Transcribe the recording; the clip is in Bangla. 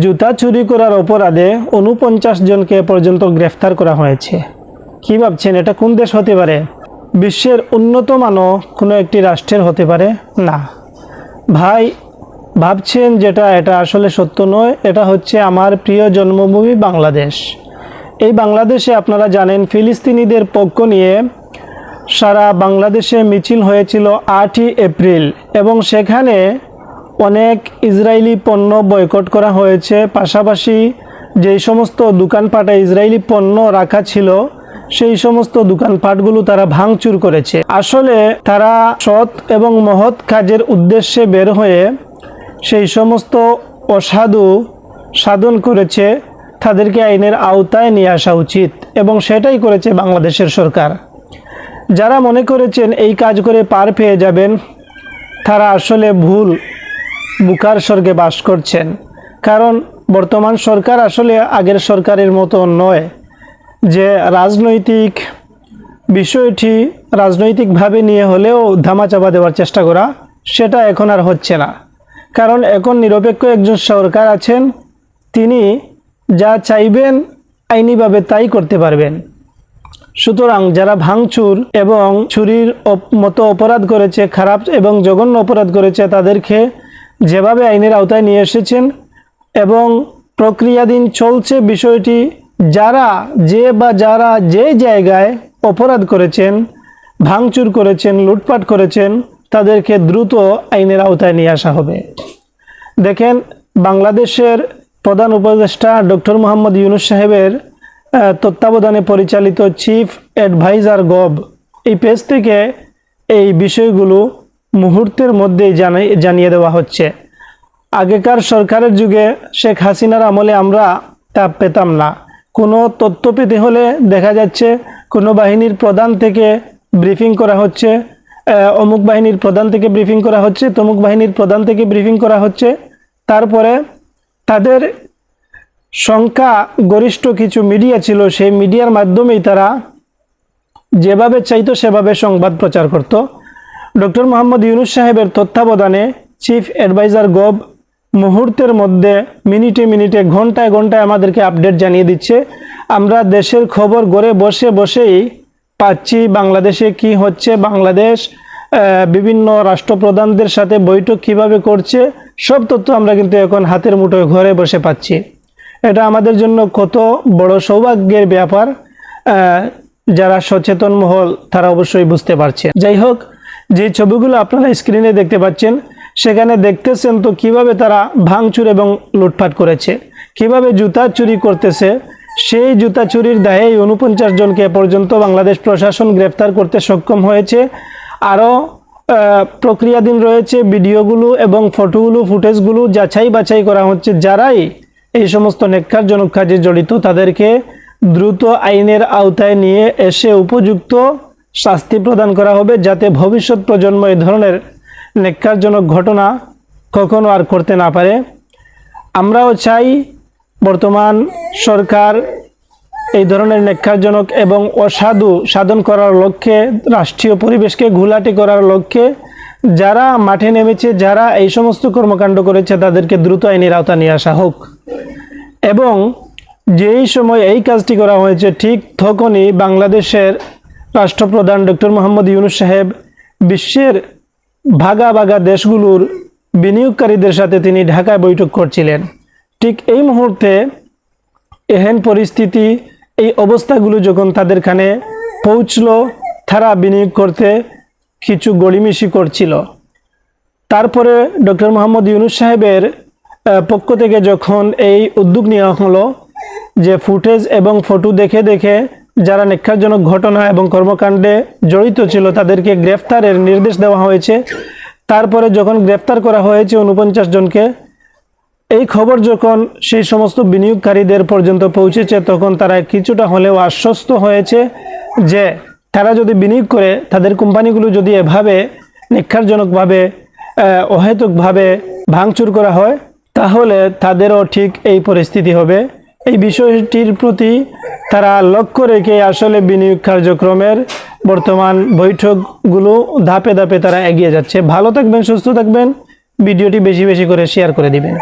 জুতা চুরি করার অপরাধে উনপঞ্চাশ জনকে পর্যন্ত গ্রেফতার করা হয়েছে। কি ভাবছেন? এটা কোন দেশ হতে পারে? বিশ্বের উন্নত মানও কোনো একটি রাষ্ট্রের হতে পারে? না। ভাই, ভাবছেন যেটা, এটা আসলে সত্য নয়। এটা হচ্ছে আমার প্রিয় জন্মভূমি বাংলাদেশ। এই বাংলাদেশে আপনারা জানেন, ফিলিস্তিনিদের পক্ষ নিয়ে সারা বাংলাদেশে মিছিল হয়েছিল আটই এপ্রিল এবং সেখানে অনেক ইসরায়েলি পণ্য বয়কট করা হয়েছে। পাশাপাশি যেই সমস্ত দোকানপাটে ইসরায়েলি পণ্য রাখা ছিল, সেই সমস্ত দোকানপাটগুলো তারা ভাঙচুর করেছে। আসলে তারা সৎ এবং মহৎ কাজের উদ্দেশ্যে বের হয়ে সেই সমস্ত অসাধু সাধন করেছে। তাদেরকে আইনের আওতায় নিয়ে আসা উচিত এবং সেটাই করেছে বাংলাদেশের সরকার। যারা মনে করেছেন এই কাজ করে পার পেয়ে যাবেন, তারা আসলে ভুল। বুকার স্বর্গে বাস করছেন। কারণ বর্তমান সরকার আসলে আগের সরকারের মতো নয়। যে রাজনৈতিক বিষয়টি রাজনৈতিকভাবে নিয়ে হলেও ধামাচাপা দেওয়ার চেষ্টা করা, সেটা এখন আর হচ্ছে না। কারণ এখন নিরপেক্ষ একজন সরকার আছেন, তিনি যা চাইবেন আইনিভাবে তাই করতে পারবেন। সুতরাং যারা ভাঙচুর এবং চুরির মতো অপরাধ করেছে, খারাপ এবং জঘন্য অপরাধ করেছে, তাদেরকে যেভাবে আইনের আওতায় নিয়ে এসেছেন এবং প্রক্রিয়াধীন চলছে বিষয়টি, যারা যে বা যারা যে জায়গায় অপরাধ করেছেন, ভাঙচুর করেছেন, লুটপাট করেছেন, তাদেরকে দ্রুত আইনের আওতায় নিয়ে আসা হবে। দেখেন, বাংলাদেশের প্রধান উপদেষ্টা ডক্টর মোহাম্মদ ইউনুস সাহেবের তত্ত্বাবধানে পরিচালিত চিফ অ্যাডভাইজার গভ এই পেজ থেকে এই বিষয়গুলো মুহূর্তের মধ্যেই জানাই, জানিয়ে দেওয়া হচ্ছে। আগেকার সরকারের যুগে শেখ হাসিনার আমলে আমরা তা পেতাম না। কোনো তথ্য পেতে হলে দেখা যাচ্ছে, কোনো বাহিনীর প্রধান থেকে ব্রিফিং করা হচ্ছে অমুক বাহিনীর প্রধান থেকে ব্রিফিং করা হচ্ছে, তমুক বাহিনীর প্রধান থেকে ব্রিফিং করা হচ্ছে। তারপরে তাদের সংখ্যা গরিষ্ঠ কিছু মিডিয়া ছিল, সেই মিডিয়ার মাধ্যমেই তারা যেভাবে চাইতো সেভাবে সংবাদ প্রচার করত। ডক্টর মোহাম্মদ ইউনুস সাহেবের তত্ত্বাবধানে চিফ অ্যাডভাইজার গভ মুহূর্তের মধ্যে মিনিটে মিনিটে ঘন্টায় ঘন্টায় আমাদেরকে আপডেট জানিয়ে দিচ্ছে। আমরা দেশের খবর গড়ে বসে বসেই পাচ্ছি বাংলাদেশে কি হচ্ছে। বাংলাদেশ বিভিন্ন রাষ্ট্রপ্রধানদের সাথে বৈঠক কীভাবে করছে, সব তথ্য আমরা কিন্তু এখন হাতের মুঠোয় ঘরে বসে পাচ্ছি। এটা আমাদের জন্য কত বড় সৌভাগ্যের ব্যাপার যারা সচেতন মহল তারা অবশ্যই বুঝতে পারছে। যাই হোক যে ছবিগুলো আপনারা স্ক্রিনে দেখতে পাচ্ছেন, সেখানে দেখতেছেন তো কীভাবে তারা ভাঙচুর এবং লুটপাট করেছে, কীভাবে জুতা চুরি করতেছে। সেই জুতা চুরির দায়ে উনপঞ্চাশ জনকে পর্যন্ত বাংলাদেশ প্রশাসন গ্রেফতার করতে সক্ষম হয়েছে। আরও প্রক্রিয়াধীন রয়েছে ভিডিওগুলো এবং ফটোগুলো, ফুটেজগুলো যাচাই বাছাই করা হচ্ছে। যারাই এই সমস্ত নেককারজনক কাজে জড়িত, তাদেরকে দ্রুত আইনের আওতায় নিয়ে এসে উপযুক্ত শাস্তি প্রদান করা হবে যাতে ভবিষ্যৎ প্রজন্ম এই ধরনের নেককারজনক ঘটনা কখনো আর করতে না পারে। আমরাও চাই বর্তমান সরকার এই ধরনের নেককারজনক এবং অসাধু সাধন করার লক্ষ্যে, রাষ্ট্রীয় পরিবেশকে ঘোলাটে করার লক্ষ্যে যারা মাঠে নেমেছে, যারা এই সমস্ত কর্মকাণ্ড করেছে, তাদেরকে দ্রুত আইনের আওতা নিয়ে আসা হোক। এবং যেই সময় এই কাজটি করা হয়েছে, ঠিক তখনই বাংলাদেশের রাষ্ট্রপ্রধান ডক্টর মোহাম্মদ ইউনুস সাহেব বিশ্বের ভাগা ভাগা দেশগুলোর বিনিয়োগকারীদের সাথে তিনি ঢাকায় বৈঠক করছিলেন। ঠিক এই মুহূর্তে এহেন পরিস্থিতি, এই অবস্থাগুলো যখন তাদের কানে পৌঁছলো, তারা বিনিয়োগ করতে কিছু গড়িমিশি করছিল। তারপরে ডক্টর মোহাম্মদ ইউনুস সাহেবের পক্ষ থেকে যখন এই উদ্যোগ নেওয়া হলো যে ফুটেজ এবং ফটো দেখে দেখে যারা নেক্ষারজনক ঘটনা এবং কর্মকাণ্ডে জড়িত ছিল, তাদেরকে গ্রেফতারের নির্দেশ দেওয়া হয়েছে। তারপরে যখন গ্রেফতার করা হয়েছে উনপঞ্চাশ জনকে, এই খবর যখন সেই সমস্ত বিনিয়োগকারীদের পর্যন্ত পৌঁছেছে, তখন তারা কিছুটা হলেও আশ্বস্ত হয়েছে যে তারা যদি বিনিয়োগ করে, তাদের কোম্পানিগুলো যদি এভাবে নিক্ষারজনকভাবে অহেতুকভাবে ভাঙচুর করা হয়, তাহলে তাদেরও ঠিক এই পরিস্থিতি হবে। এই বিষয়টির প্রতি তারা লক্ষ্য রেখে আসলে বিনিয়োগ কার্যক্রমের বর্তমান বৈঠকগুলো ধাপে ধাপে তারা এগিয়ে যাচ্ছে। ভালো থাকবেন, সুস্থ থাকবেন। ভিডিওটি বেশি বেশি করে শেয়ার করে দিবেন।